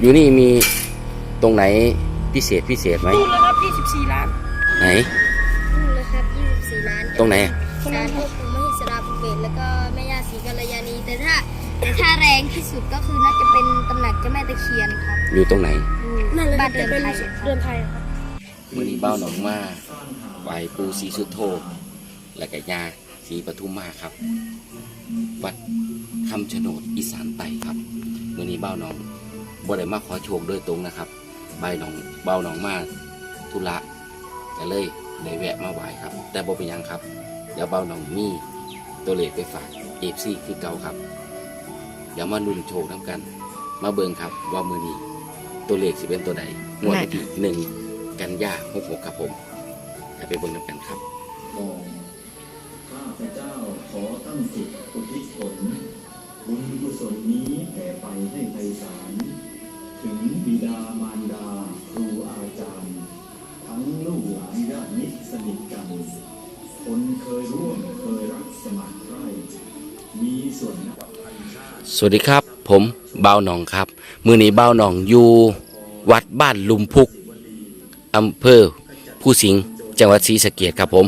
อยู่นี่มีตรงไหนพิเศษพิเศษไหมนู่นเลยครับ 24 ล้านไหน นู่นเลยครับ24 ล้านตรงไหนอะศาลพ่อปู่มหิสราภูเบศรแล้วก็แม่ย่าศรีกัลยาณี แต่ถ้าถ้าแรงที่สุดก็คือน่าจะเป็นตำหนักเจ้าแม่ตะเคียนครับอยู่ตรงไหนนั่นเลยบ้านเรือนไทยเรือนไทยครับมือนี้เบ้าหนองมาไหวปูสีสุดโทและก็ยาสีปทุมมาครับ วัดคำชะโนดอีสานไต่ครับมือนี้เบ้าหนอง บ่ได้มาขอโชคโดยตรงนะครับใบหนองเบ้าหนองมาธุระก็เลยได้แวะมาไหวครับ แต่บ่เป็นหยังครับ เดี๋ยวเบ้าหนองมีตัวเลขไปฝากเอฟซีคือเก่าครับ เดี๋ยวมาลุ้นโชคน้ำกัน มาเบิ่งครับว่ามือนี้ตัวเลขสิเป็นตัวใดงวดวันที่หนึ่งกันยาหกหกครับผมให้ไปเบิ่งน้ำกันครับบอกข้าพเจ้าขอตั้งจิตอุทิศผลบุญกุศลนี้แผ่ไปให้ไพศาล ถึงบิดามารดาครูอาจารย์ ทั้งลูกหลานญาติมิตรสนิทกัน คนเคยร่วมเคยรักสมัครใครมีส่วนกับพันชาติสวัสดีครับ ผมเบาหนองครับ มือนี้เบาหนองอยู่วัดบ้านลุมพุกอำเภอผู้สิงห์จังหวัดศรีสะเกษครับผม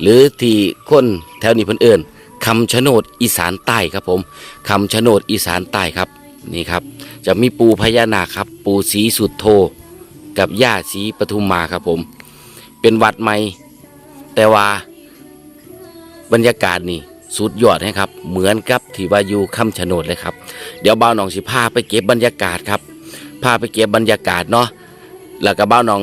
หรือที่คนแถวนี้เพิ่นเอิ้นคำชะโนดอีสานใต้ครับผมคำชะโนดอีสานใต้ครับ นี่ครับ จะมีปูพญานาคครับ ปูสีสุดโทกับย่าสีปทุมมาครับผม เป็นวัดใหม่ แต่ว่าบรรยากาศนี่สุดยอดนะครับ เหมือนกับที่ว่าอยู่คำชะโนดเลยครับ เดี๋ยวบ่าวหนองสิพาไปเก็บบรรยากาศครับพาไปเก็บบรรยากาศเนาะแล้วก็บ่าวหนอง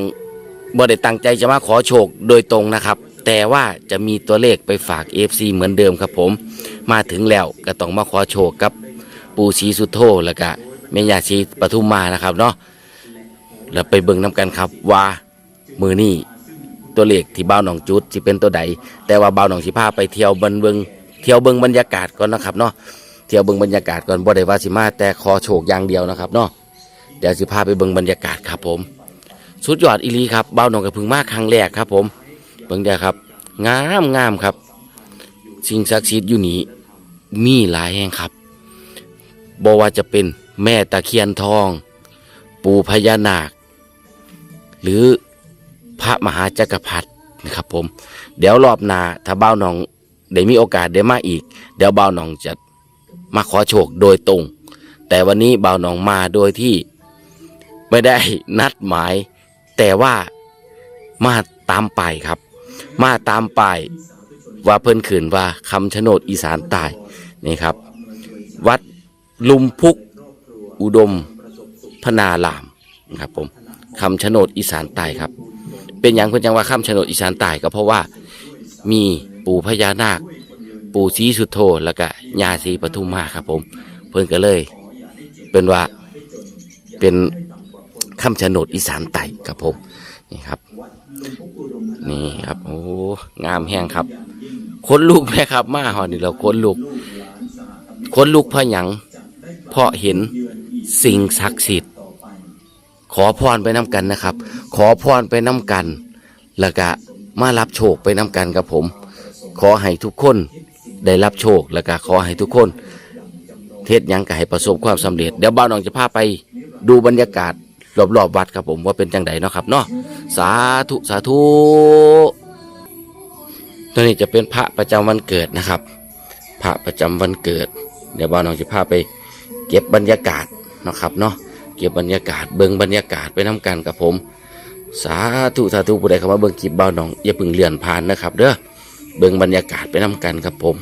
บ่ได้ตั้งใจจะมาขอโชคโดยตรงนะครับ แต่ว่าจะมีตัวเลขไปฝาก FC เหมือนเดิมครับผม มาถึงแล้วก็ต้องมาขอโชคกับ ปู่ศรีสุโธแล้วก็แม่ย่าศรีปทุมมานะครับเนาะแล้วไปเบิ่งน้กันครับว่ามือนี้ตัวเลขที่บ่าวหนองจุดสิเป็นตัวใด แต่ว่าบ่าวหนองสิพาไปเที่ยวเบิ่งเบิ่งเที่ยวเบิ่งบรรยากาศก่อนนะครับเนาะเที่ยวเบิ่งบรรยากาศก่อนบ่ได้ว่าสิมาแต่ขอโชคอย่างเดียวนะครับเนาะเดี๋ยวสิพาไปเบิ่งบรรยากาศครับผม สุดยอดอีหลีครับบ้าวหนองกระพึงมากครั้งแรกครับ ผมเบิ่งเด้อครับงามงามครับ สิ่งศักดิ์สิทธิ์อยู่นี่มีหลายแห่งครับ บว่าจะเป็นแม่ตะเคียนทอง ปู่พญานาค หรือพระมหาจักรพรรดินะครับผม เดี๋ยวรอบหน้าถ้าเบ้าหนองได้มีโอกาสได้มาอีก เดี๋ยวเบ้าหนองจะมาขอโชคโดยตรง แต่วันนี้เบ่าหนองมาโดยที่ไม่ได้นัดหมาย แต่ว่ามาตามไปครับ มาตามไปว่าเพิ่นขืนว่าคำชะโนดอีสานใต้นี่ครับ วัด ลุมพุก อุดม พนารามนะครับผมคำชะโนดอีสานใต้ครับ เป็นอย่างเพิ่นจังว่าคำชะโนดอีสานใต้ก็เพราะว่ามีปู่พญานาค ปู่ศรีสุโธแล้วก็ยาศรีปทุมมาครับผม เพิ่นก็เลย เป็นว่าเป็นคำชะโนดอีสานไต่ครับผมนี่ครับ นี่ครับโอ้งามแห้งครับขนลุกไหมครับ มาหอนี่เราขนลุกขนลุกเพะหยัง เพราะเห็นสิ่งศักดิ์สิทธิ์ ขอพรไปน้ำกันนะครับ ขอพรไปน้ำกัน แล้วก็มารับโชคไปน้ำกันครับผม ขอให้ทุกคนได้รับโชคแล้วก็ขอให้ทุกคน เทศยังก็ให้ประสบความสำเร็จ เดี๋ยวบ่าวน้องจะพาไปดูบรรยากาศรอบๆวัดครับผมว่าเป็นจังไดเนาะครับเนาะสาธุสาธุตัวนี้จะเป็นพระประจำวันเกิดนะครับ พระประจำวันเกิด เดี๋ยวบ่าวน้องจะพาไป เก็บบรรยากาศนะครับเนาะเก็บบรรยากาศเบิ่งบรรยากาศไปน้กันกับผม สาธุสาธุผู้ใดเข้ามาเบิ่งคลิปบ่าน้องอย่าพิ่งเลื่อนผ่านนะครับ เด้อเบิ่งบรรยากาศไปน้กันครับผม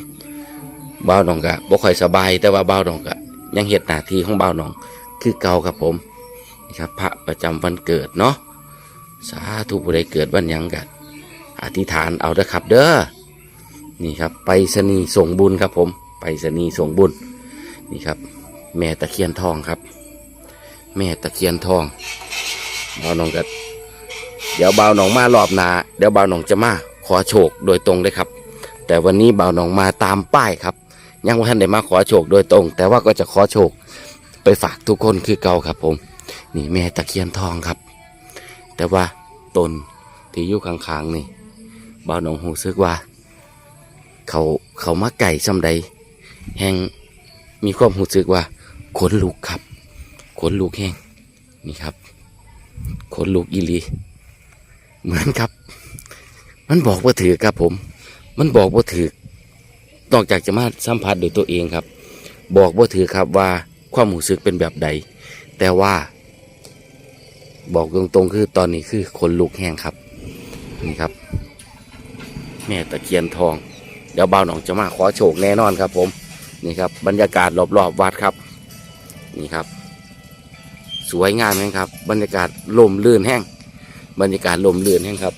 บ่าน้องก็บ่ค่อยสบาย แต่ว่าบ่าน้องก็ยังเฮ็ดหน้าที่ของบ่าน้อง คือเก่าครับผมนี่ครับพระประจำวันเกิดเนาะสาธุผู้ใดเกิดวันยังกันอธิษฐานเอาเด้อครับ เด้อนี่ครับไปสนีส่งบุญครับผม ไปสนีส่งบุญนี่ครับ แม่ตะเคียนทองครับ แม่ตะเคียนทองบ่าวน้องก็เดี๋ยวบ่าวน้องมารอบหนาเดี๋ยวบ่าวน้องจะมาขอโชคโดยตรงเลยครับ แต่วันนี้บ่าวหนองมาตามป้ายครับ ยังว่าท่านได้มาขอโชคโดยตรง แต่ว่าก็จะขอโชคไปฝากทุกคนคือเก่าครับ ผม นี่แม่ตะเคียนทองครับ แต่ว่าตนที่อยู่ข้างๆนี่บ่าวหนองหูซึกว่า เขาเขามาไก่ซำใดแห่งมีความหูซึกว่า ขนลุกครับ ขนลุกแห้งนี่ครับคนลูกอีลีเหมือนครับ มันบอกว่าถือครับผม มันบอกว่าถือนอกจากจะมาสัมผัสโดยตัวเองครับ บอกว่าถือครับว่าความรู้สึกเป็นแบบใด แต่ว่า บอกตรงๆคือตอนนี้คือคนลุกแห้งครับ นี่ครับ แม่ตะเคียนทอง เดี๋ยวบ่าวหนองจะมาขอโชคแน่นอนครับ ผม นี่ครับ บรรยากาศรอบๆวัดครับ นี่ครับ สวยงามไหมครับ บรรยากาศลมลื่นแห้งบรรยากาศลมลื่นแห้งครับ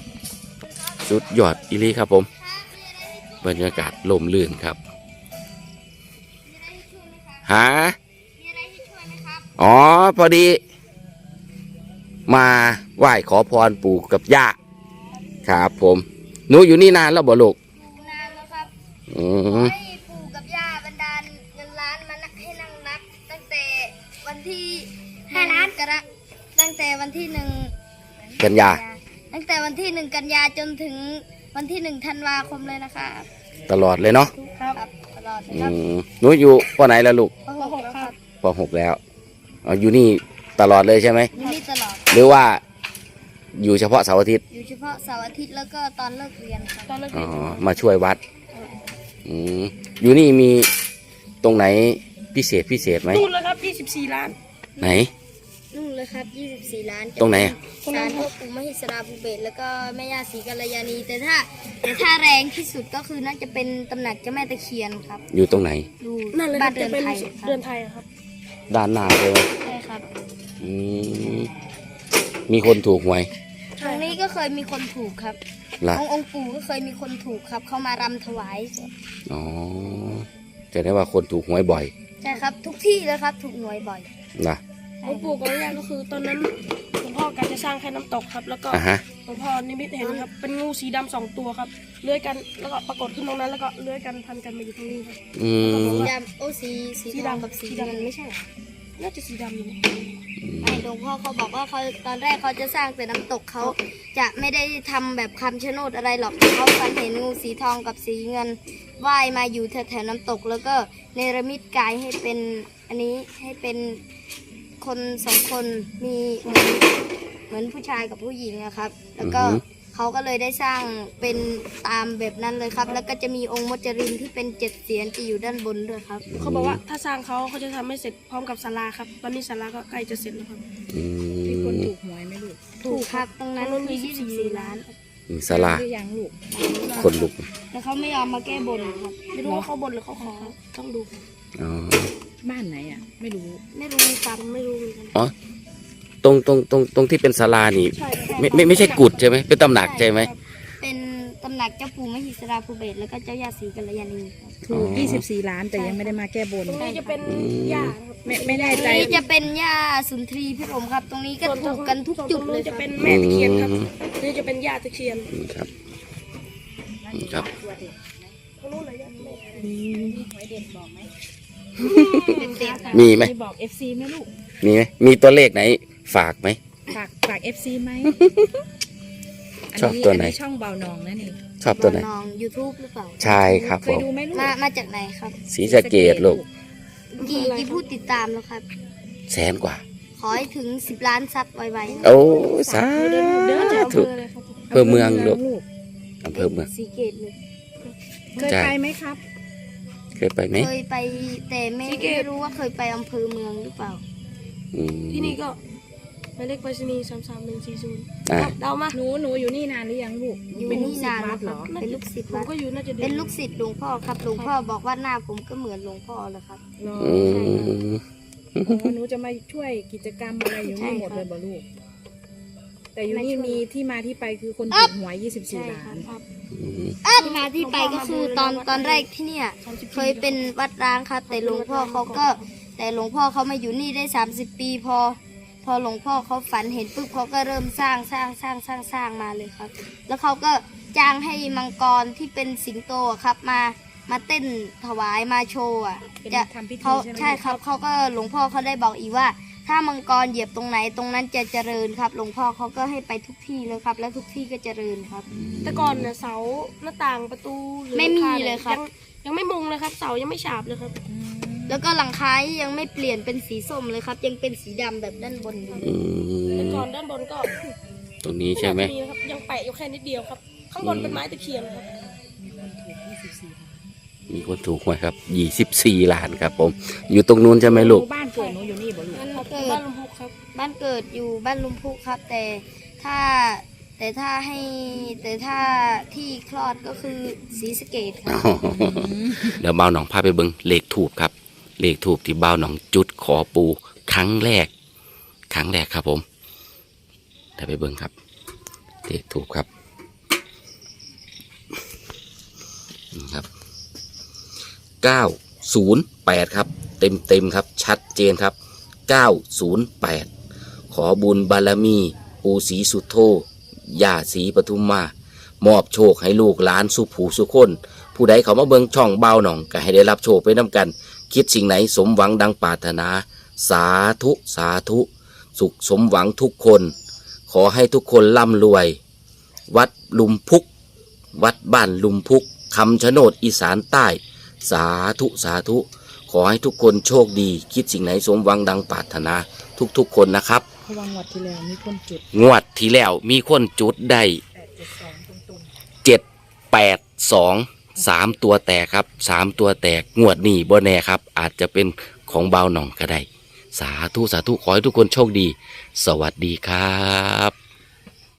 สุดยอดอีหลีครับผม บรรยากาศลมลื่นครับหามีอะไรให้ช่วยไหมครับอ๋อ พอดี มาไหว้ขอพรปู่กับย่าครับผมหนูอยู่นี่นานแล้วบ่ลูกอยู่นานแล้วครับอืม กันยา ตั้งแต่วันที่หนึ่งกันยาจนถึงวันที่หนึ่งธันวาคมเลยนะครับตลอดเลยเนาะครับตลอดเลยอืครับมหนูอยู่ปอไหนแล้วลูกปหกครับปหกแล้วอ๋ออยู่นี่ตลอดเลยใช่ไหม อยู่นี่ตลอด หรือว่าอยู่เฉพาะเสาร์อาทิตย์ อยู่เฉพาะเสาร์อาทิตย์แล้วก็ตอนเลิกเรียนครับตอนเลิกอ๋เรีอยนมาช่วยวัด อืมอยู่นี่มีตรงไหนพิเศษพิเศษไหม นู่นเลยครับ 24 ล้าน ไหนนู่น เลยครับ 24 ล้านตรงไหนอะ ศาลพ่อปู่มหิสราภูเบศรแล้วก็แม่ย่าศรีกัลยาณี แต่ถ้าแต่ถ้าแรงที่สุดก็คือน่าจะเป็นตำหนักเจ้าแม่ตะเคียนครับอยู่ตรงไหน อยู่นั่นเลยคบ้ารันบเรืจะอนเป็นไทยครับเรือนไทยอะครับ ด้านหน้าเลยไหมใช่ครับอืมมีคนถูกหวยตรงนี้ก็เคยมีคนถูกครับล่ะองค์องค์ปู่ก็เคยมีคนถูกครับ เขามารำถวายอ๋อจะได้ว่าคนถูกหวยบ่อยใช่ครับ ทุกที่เลยครับ ถูกหน่วยบ่อยนะ หลวงปู่กับแม่ย่าก็คือตอนนั้นหลวงพ่อการจะสร้างแค่น้ำตกครับ แล้วก็อะฮะ หลวงพ่อนิมิตเห็นครับเป็นงูสีดำสองตัวครับเลื้อยกันแล้วก็ปรากฏขึ้นตรงนั้น แล้วก็เลื้อยกันพันกันมาอยู่ตรงนี้ครับ อืม สีดำโอ้สีสีสีดำดำกับสีสีเงิดำนไม่ใช่เหรอน่าจะสีดำอยู่นะไอ้หลวงพ่อเขาบอกว่าเขาตอนแรกเขาจะสร้างแต่น้ำตกเขาจะไม่ได้ทำแบบคำชะโนดอะไรหรอกเขาฝันเห็นงูสีทองกับสีเงินว่ายมาอยู่แถวๆน้ำตกแล้วก็เนรมิตกายให้เป็นอันนี้ให้เป็น คนสองคนมีเหมือนเหมือนผู้ชายกับผู้หญิงอะครับ แล้วก็อือฮึ เขาก็เลยได้สร้างเป็นตามแบบนั้นเลยครับ แล้วก็จะมีองค์มจรินที่เป็นเจ็ดเสียนจะอยู่ด้านบนด้วยครับ เขาบอกว่าถ้าสร้างเขาเขาจะทำให้เสร็จพร้อมกับศาลาครับ ตอนนี้ศาลาก็ใกล้จะเสร็จแล้วครับ อืมีคนมถูกหวยไหมลูกถูกครับตรงนั้นคือ24ล้านมีสลาหรือยังลูกคนลุกแต่เขาไม่ยอมมาแก้บนครับ ไม่รู้ว่าเขาบนหรือเขาขอต้องดู อ๋อ บ้านไหนอะ ไม่รู้ ไม่รู้ฟังไม่รู้เหมือนกันอ๋อ ตรงตรงตรงตรงที่เป็นศาลานี่ ใช่ครับไม่ไม่ไม่ใช่กุดใช่ไหมเป็นตำหนักใช่ไหมเป็นตำหนักเจ้าปู่มหิสราภูเบศรแล้วก็เจ้าย่าศรีกัลยาณีครับถูอ๋กอ24 ล้านแต่ยังไม่ได้มาแก้บน ตรงนี้จะเป็นหญ้าครับไม่ไม่แน่ตรงใจนี้จะเป็นย่าสุนทรีพิรมครับ ตรงนี้ก็ถูกกันทุกจุดเลยจะครับเป็นแม่ตะเคียนครับอืม นี่จะเป็นย่าตะเคียนนี่ครับนี่ครับเขารู้เลยย่าแม่เป็นเด็ก มีไหมมีบอก FC ไหมลูก มีไหมมีตัวเลขไหน ฝากไหม ฝากฝาก FC ไหมชอบตัวไหน ช่องเบานองนะนี่ชอบตัวไหน น้องยูทูบหรือเปล่า ใช่ครับเคผยมดูไหมลูกมามาจากไหนครับสีสะเกตลูก กี่กี่ผู้ติดตามแล้วครับ แสนกว่า ขอให้ถึง 10 ล้านซับไวๆนะโอ้สาเดินเดินจากอำเภธุอเลยครับอำเภอเมืองลูกลูกอำเภอเมืองสีเกตเลย เคยจ้ะไปไหมครับ เคยไปไหมเคยไปแต่ไม่ไม่รู้ว่าเคยไปอำเภอเมืองหรือเปล่า อืม ที่นี่ก็หมายเลขไปรษณีย์สามสามหนึ่งสี่ศูนย์อะเดามาหนูหนูอยู่นี่นานหรือยังลูกอยู่เป็นนี่นานวัแล้ดวเหครรับอเป็นลูกศิษย์ผมวัดก็อยู่น่าจะเดืเป็อนนลูกศิษย์หลวงพ่อครับหลวงพ่อบอกว่าหน้าผมก็เหมือนหลวงพ่อเลยครับ เหรออืมอ๋อหนูจะมาช่วยกิจกรรมอะไรอยู่นี่ใช่หมดครับเลยบ่ลูก แต่อยู่มานี่ช่วยมีที่มาที่ไปคือคนอ๊ถูอบกหวยใช่24ล้าครันบครับอืม ที่มาที่ไปก็คือตอนตอนแรกที่เนี่ยเคยเป็นวัดร้างครับ แต่หลวงพ่อเขาก็ แต่หลวงพ่อเขามาอยู่นี่ได้ 30 ปีพอ พอหลวงพ่อเขาฝันเห็นปุ๊บเขาก็เริ่มสร้างสร้างสร้างสร้างสร้างมาเลยครับ แล้วเขาก็จ้างให้มังกรที่เป็นสิงโตอะครับมามาเต้นถวายมาโชว์อะเป็นจะทำพิธีเขาใช่ไหมใช่ครับเขาก็หลวงพ่อเขาได้บอกอีกว่า ถ้ามังกรเหยียบตรงไหนตรงนั้นจะเจริญครับหลวงพ่อเขาก็ให้ไปทุกที่เลยครับ แล้วทุกที่ก็เจริญครับ แต่ก่อนเนี่ยเสาหน้าต่างประตูหรือไม่มีหงคานี่เลยครับ งยังไม่มุงเลยครับ เสายังไม่ฉาบเลยครับอืมแล้วก็หลังคายังไม่เปลี่ยนเป็นสีส้มเลยครับ ยังเป็นสีดำแบบด้านบนอยู่เลยอืแต่มก่อนด้านบนก็ตรงนี้ใช่ไหมมีนะครับยังแปะอยู่แค่นิดเดียวครับ ข้างบนเป็นไม้ตะเคียนครับ มีคนถูกหวยครับยี่สิบสี่ล้านครับผม อยู่ตรงนู้นใช่ไหมลูก บ้านเกิดหนูอยู่นี่บ่ลูกบ้านครับเกิบ้าดนลุงพุกครับ บ้านเกิดอยู่บ้านลุมพุกครับ แต่ถ้าแต่ถ้าให้แต่ถ้าที่คลอดก็คือสีสะเกตครับเดี๋ยวบ่าวหนองพาไปเบิงเลขถูกครับ เลขถูกที่บ่าวหนองจุดขอปูครั้งแรก ครั้งแรกครับผมเดี๋ยวไปเบิงครับ เลขถูกครับนี่ครับ เก้าศูนย์แปดครับ เต็มเต็มครับชัดเจนครับเก้าศูนย์แปดขอบุญบารมี ปูศรีสุโธย่าศรีปทุมมามอบโชคให้ลูกหลานสุผูสุคน ผู้ใดเขามาเบิงช่องเบาหนองก็ให้ได้รับโชคไปน้ำกัน คิดสิ่งไหนสมหวังดังปรารถนา สาธุสาธุ สุขสมหวังทุกคน ขอให้ทุกคนร่ำรวย วัดลุมพุก วัดบ้านลุมพุกคำชะโนดอีสานใต้ สาธุสาธุ ขอให้ทุกคนโชคดี คิดสิ่งไหนสมหวังดังปรารถนาทุกๆคนนะครับเพราะวังวัดที่แล้วมีคนจุดงวดที่แล้วมีคนจุดได้872ตรงเจ็ดแปดสองสามตัวแตกครับสามตัวแตกงวดนี้บ่แน่ครับ อาจจะเป็นของเบาวหน่องก็ได้ สาธุสาธุขอให้ทุกคนโชคดี สวัสดีครับ